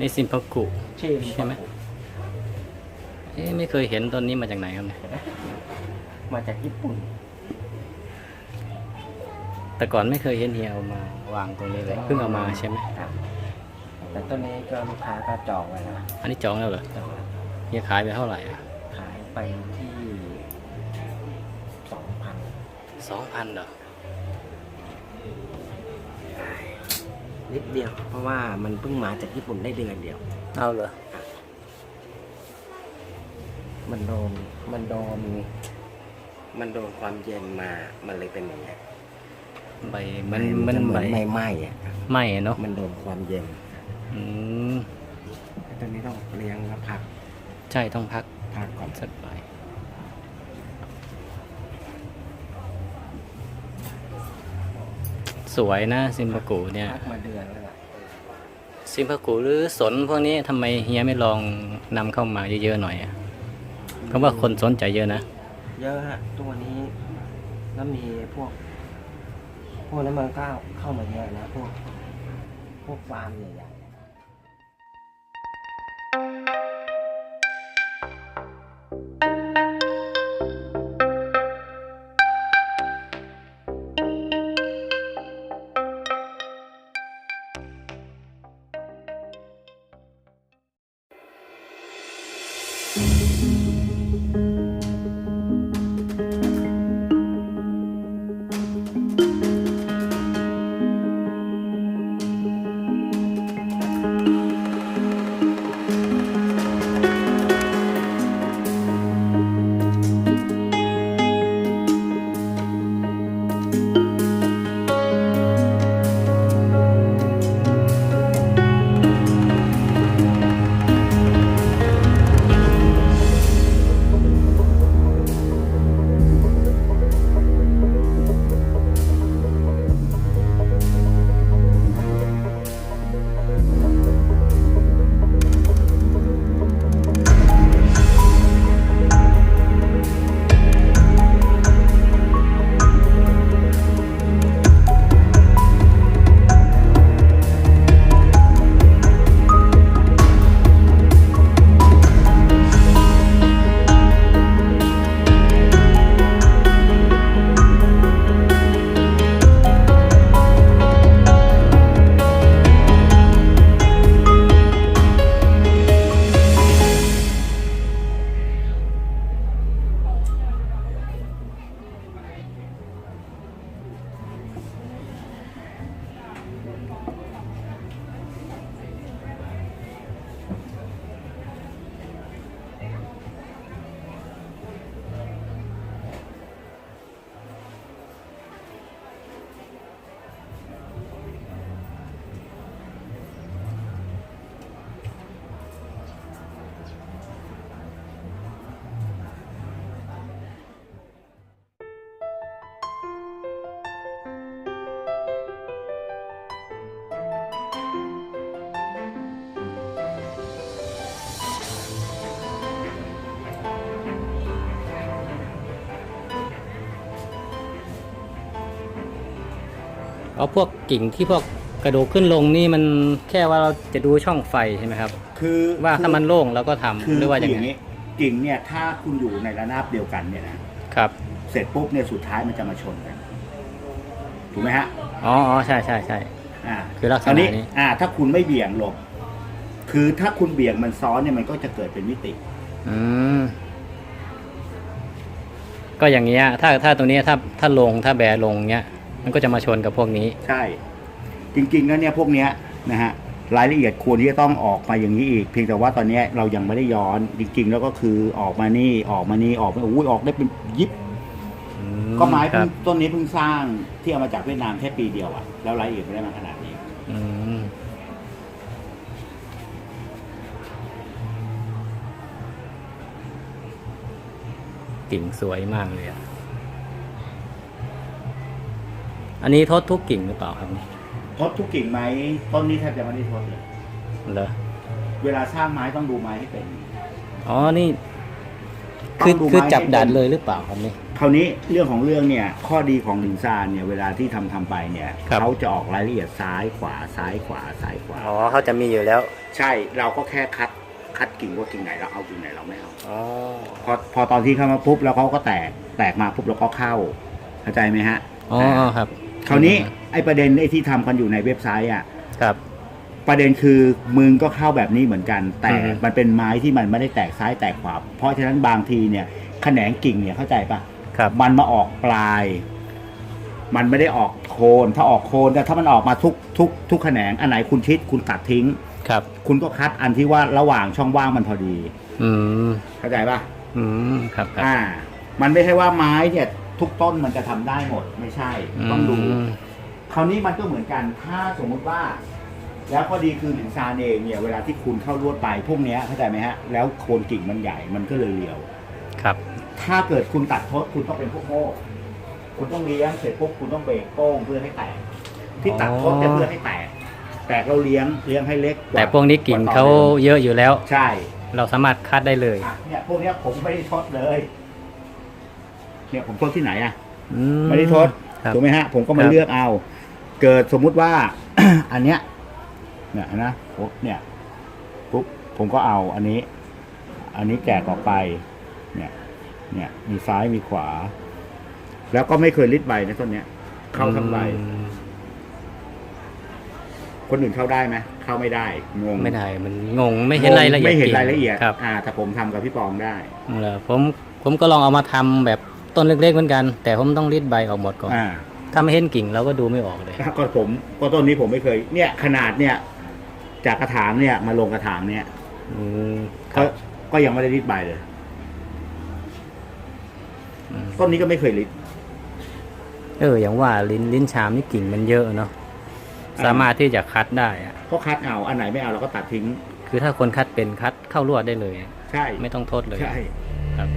นี่ซิมพักุชื่อใช่ไหมเอ๊ะไม่เคยเห็นต้นนี้มาจากไหนครับเนี่ยมาจากญี่ปุ่น แต่ก่อนไม่เคยเห็นเฮียเอามาวางตรงนี้เลยเพิ่งเอามาใช่ไหมครับแต่ต้นนี้ก็ลูกค้าก็จองไว้แล้วอันนี้จองแล้วเหรอจองแล้วเฮียขายไปเท่าไหร่ขายไปที่สองพันสองพันเหรอ นิดเดียว เพราะว่ามันเพิ่งมาจากญี่ปุ่นได้เดือนเดียว เอาเหรอ มันโดนมันโดนมันโดนความเย็นมา มันเลยเป็นอย่างเงี้ยใบมันมันจะเหใบมือนไม่ไหม้อะครับไหม้เนาะมันโดนความเย็นอืมตอนนี้ต้องเลี้ยงแล้วพัก ใช่ต้องพักพักก่อนสักใบ สวยนะซิมพักุเนี่ยพักมาเดือนแล้วล่ะซิมพักุหรือสนพวกนี้ทำไมเฮียไม่ลองนำเข้ามาเยอะๆหน่อยอะเพราะว่าคนสนใจเยอะนะ เยอะฮะตัวนี้แล้วมีพวก พวกนั้นมันก็เข้ามาเยอะนะพวกพวกฟาร์มใหญ่ เอาพวกกิ่งที่พวกกระดูกขึ้นลงนี่มันแค่ว่าเราจะดูช่องไฟใช่ไหมครับ คือว่าถ้ามันโล่งเราก็ทำคือหรือว่าอย่างอย่างไงนี้กิ่งเนี่ยถ้าคุณอยู่ในระนาบเดียวกันเนี่ยนะครับ เสร็จปุ๊บเนี่ยสุดท้ายมันจะมาชนกันถูกไหมฮะ อ๋ออ๋อใช่ใช่ใช่ อ่าคือลักษณะตอนนี้นี้ อ่า ถ้าคุณไม่เบี่ยงหลบคือถ้าคุณเบี่ยงมันซ้อนเนี่ยมันก็จะเกิดเป็นมิติ อืมก็อย่างเงี้ยถ้าถ้าตรงเนี้ยถ้าถ้าลงถ้าแบลงเนี้ย มันก็จะมาชนกับพวกนี้ ใช่ จริงๆแล้วเนี่ยพวกเนี้ยนะฮะรายละเอียดควรที่จะต้องออกมาอย่างนี้อีก เพียงแต่ว่าตอนเนี้ยเรายังไม่ได้ย้อน จริง ๆ แล้วก็คือออกมานี่ออกมานี่ออกมาอุ้ยออกได้เป็นยิบอืก็ไม้คเพิ่รังบต้นนี้เพิ่งสร้างที่เอามาจากเวียดนามแค่ปีเดียวอะแล้วรายละเอียดไม่ได้มาขนาดนี้อืมกิ่งสวยมากเลยอะ อันนี้ทดทุกกิ่งหรือเปล่าครับนี่ทดทุกกิ่งไหมต้นนี้แทบจะไม่ได้ทดเลย เหรอ เวลาสร้างไม้ต้องดูไม้ให้เป็น อ๋อ นี่ คือต้องคือไม้จับให้ดัดป็นเลยหรือเปล่าครับนี่ คราวนี้เรื่องของเรื่องเนี่ยข้อดีของหลินซานเนี่ยเวลาที่ทำทำไปเนี่ยครับ เขาจะออกรายละเอียดซ้ายขวาซ้ายขวาซ้ายขวา อ๋อเขาจะมีอยู่แล้ว ใช่เราก็แค่คัดคัดกิ่งว่ากิ่งไหนเราเอากิ่งไหนเราไม่เอาอ๋อ พอพอตอนที่เข้ามาปุ๊บแล้วเขาก็แตกแตกมาปุ๊บแล้วก็เข้าเข้าใจไหมฮะอ๋อ ครับ คราวนี้ไอ้ประเด็นไอ้ที่ทำกันอยู่ในเว็บไซต์อะครับ ประเด็นคือมึงก็เข้าแบบนี้เหมือนกัน แต่อือฮึ มันเป็นไม้ที่มันไม่ได้แตกซ้ายแตกขวาเพราะฉะนั้นบางทีเนี่ยแขนงกิ่งเนี่ยเข้าใจปะ ครับ มันมาออกปลาย มันไม่ได้ออกโคน ถ้าออกโคนแต่ถ้ามันออกมาทุกทุกทุกแขนง อันไหนคุณชิดคุณตัดทิ้ง ครับ คุณก็คัดอันที่ว่าระหว่างช่องว่างมันพอดี อืมเข้าใจปะอืมครับครับ อ่า มันไม่ใช่ว่าไม้เนี่ย ทุกต้นมันจะทำได้หมดไม่ใช่ต้องดู ม คราวนี้มันก็เหมือนกันถ้าสมมุติว่า แล้วพอดีคือหลินซานเองเนี่ยเวลาที่คุณเข้าลวดไปพวกเนี้ยเข้าใจไหมฮะ แล้วโคนกิ่งมันใหญ่มันก็เลยเรียว ครับ ถ้าเกิดคุณตัดทดคุณต้องเป็นพวกโง่คุณต้องเลี้ยงเสร็จปุ๊บคุณต้องเบรกโป้งเพื่อให้แตกที่ตัดทดเนี่ยเพื่อให้แตกแตกเราเลี้ยงเลี้ยงให้เล็กาแต่พวกนี้กิ่งว่ตอนเขาดิมเยอะอยู่แล้ว ใช่เราสามารถคัดได้เลย อะเนี่ยพวกเนี้ยผมไม่ได้ทดเลย เนี่ยผมทดที่ไหนอะอืไม่ได้ทดครับ ถูกไหมฮะ ผมก็คมารับ เลือกเอา เกิดสมมุติว่า อันเนี้ยเนี่ยนะปุ๊บเนี่ยปุ๊บผมก็เอาอันนี้ อันนี้แจกออกไป เนี่ย เนี่ย มีซ้ายมีขวา แล้วก็ไม่เคยลิดใบนะต้นเนี้ย เข้าทั้งใบอืมคนอื่นเข้าได้ไหมเข้าไม่ได้งงไม่ได้มันงงไม่เห็นรายละเอียดไม่เห็นกิ่งรายละเอียดครับอ่าแต่ผมทำกับพี่ปองได้เหรอผมผมก็ลองเอามาทำแบบ ต้นเล็กๆเหมือนกัน แต่ผมต้องรีดใบออกหมดก่อน อ่าถ้าไม่เห็นกิ่งเราก็ดูไม่ออกเลย ก็ผมก็ต้นนี้ผมไม่เคย เนี่ยขนาดเนี่ย จากกระถางเนี่ยมาลงกระถางเนี่ยอืมคก็รับก็ยังไม่ได้ริดใบเลย อืมต้นนี้ก็ไม่เคยริด เอออย่างว่าลิ้นลิ้นชามนี่กิ่งมันเยอะเนาะอ่า สามารถที่จะคัดได้อะก็คัดเอาอันไหนไม่เอาเราก็ตัดทิ้ง คือถ้าคนคัดเป็นคัดเข้ารวดได้เลย ใช่ไม่ต้องโทษเลย ใช่ ครับ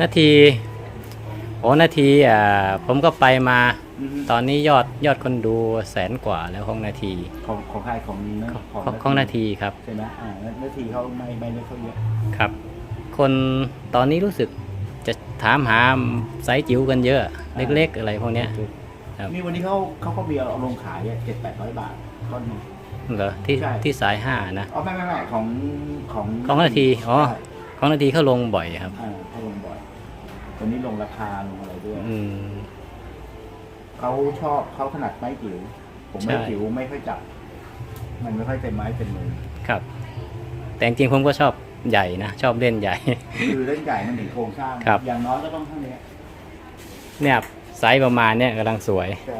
นาทีโอ้นาทีอ่าผมก็ไปมา อือฮึตอนนี้ยอดยอดคนดูแสนกว่าแล้วของนาทีของของใครของนี้ไหมของของของนาทีครับใช่ไหมอ่านาทีเขาไม่ไม่ได้เขาเยอะครับ คนตอนนี้รู้สึกจะถามหาไซส์จิ๋วกันเยอะ เล็กๆ อะไรพวกเนี้ย ครับ นี่วันนี้เขาเขาก็มีเอาลงขายเจ็ดแปดร้อยบาทต้นหนึง เหรอที่ใช่ ที่สายห้านะ อ๋อไม่ไม่ไม่ของของของนาทีอ๋อ ใช่ของนาทีเขาลงบ่อยครับ อ่าเขาลงบ่อย วันนี้ลงราคาลงอะไรด้วยอืม เขาชอบเขาถนัดไม้จิ๋วผมไม่ใช่ จิ๋วไม่ค่อยจับ มันไม่ค่อยเต็มไม้เต็มมือ ครับ แต่จริงๆผมก็ชอบใหญ่นะ ชอบเล่นใหญ่ คือเล่นใหญ่มันถึงโครงสร้าง ครับ อย่างน้อยก็ต้องเท่านี้เนี่ยไซส์ประมาณเนี้ยกำลังสวย ใช่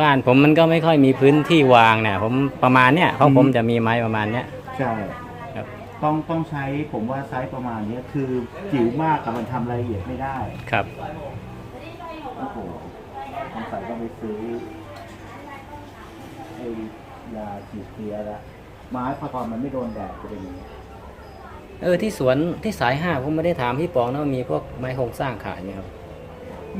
บ้านผมมันก็ไม่ค่อยมีพื้นที่วางเนี่ยผมประมาณเนี้ยเพราะผมจะมีไม้ประมาณเนี้ย ใช่ครับ ต้องต้องใช้ผมว่าไซส์ประมาณเนี้ยคือจิ๋วมากกับมันทำรายละเอียดไม่ได้ครับ โอ้โหสงสัยต้องไปซื้อไอ้ยาฉีดเพลี้ยละไม้พอตอนมันไม่โดนแดดจะเป็นอย่างนี้เออที่สวนที่สายห้าผมไม่ได้ถามพี่ปองนะว่ามีพวกไม้โครงสร้างขายไหมครับ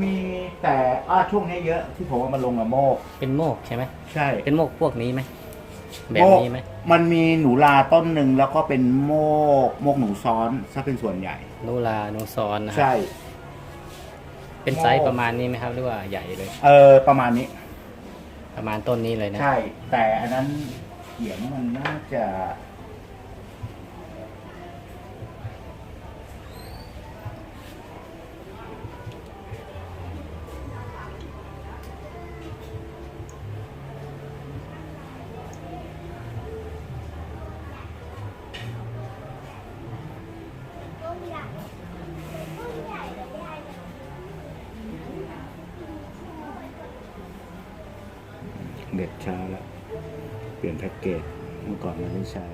มีแต่อ่าช่วงนี้เยอะที่ผมเอามาลงอะโมกเป็นโมกใช่ไหมใช่ เป็นโมกพวกนี้ไหม แบบนี้ไหมมันมีหนูลาต้นหนึ่งแล้วก็เป็นโมกโมกหนูซ้อนซะเป็นส่วนใหญ่นูลานูซอนนะครัใช่เป็นไซส์ประมาณนี้ไหมครับหรือว่าใหญ่เลย เออประมาณนี้ ประมาณต้นนี้เลยนะ ใช่ แต่อันนั้นเขียงมันน่าจะ เด็ดช้าแล้ว เปลี่ยนแพ็กเกจเมื่อก่อนมันไม่ใช้